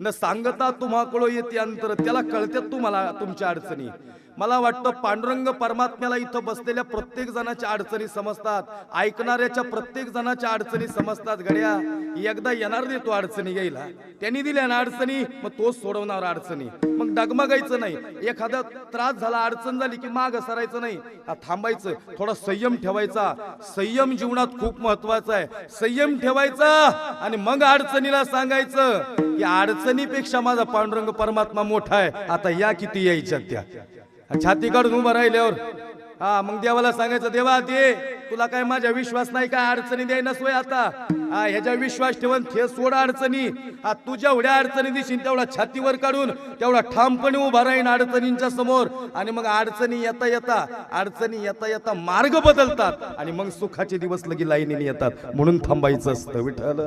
न सांगता तुम्हाकडो येते अंतर त्याला कळत्यात तुम्हाला तुमच्या अडचणी. मला वाटतं पांडुरंग परमात्म्याला इथं बसलेल्या प्रत्येक जणाच्या अडचणी समजतात. ऐकणाऱ्याच्या प्रत्येक जणाच्या अडचणी समजतात गड्या. एकदा येणार नाही तो अडचणी यायला. त्यांनी दिल्या ना अडचणी मग तोच सोडवणार अडचणी. मग डगमगायचं नाही. एखादा त्रास झाला अडचण झाली की माग सरायचं नाही. थांबायचं. थोडा संयम ठेवायचा. संयम जीवनात खूप महत्त्वाचा आहे. संयम ठेवायचा आणि मग अडचणीला सांगायचं की अडचणीपेक्षा माझा पांडुरंग परमात्मा मोठा आहे. आता या किती यायच्या त्या. छाती काढून उभं राहिल्यावर हा मग देवाला सांगायचं देवा ते तुला काय माझ्या विश्वास नाही काय अडचणी द्याय नसोय आता. हा ह्याच्या विश्वास ठेवून थे सोड अडचणी. हा तुझ्या एवढ्या अडचणी दिशील तेवढा छातीवर काढून तेवढा ठामपणे उभा राहीन अडचणींच्या समोर. आणि मग अडचणी येता येता अडचणी येता येता मार्ग बदलतात. आणि मग सुखाचे दिवस लगी लाईनीने येतात. म्हणून थांबायचं असतं विठ्ठल!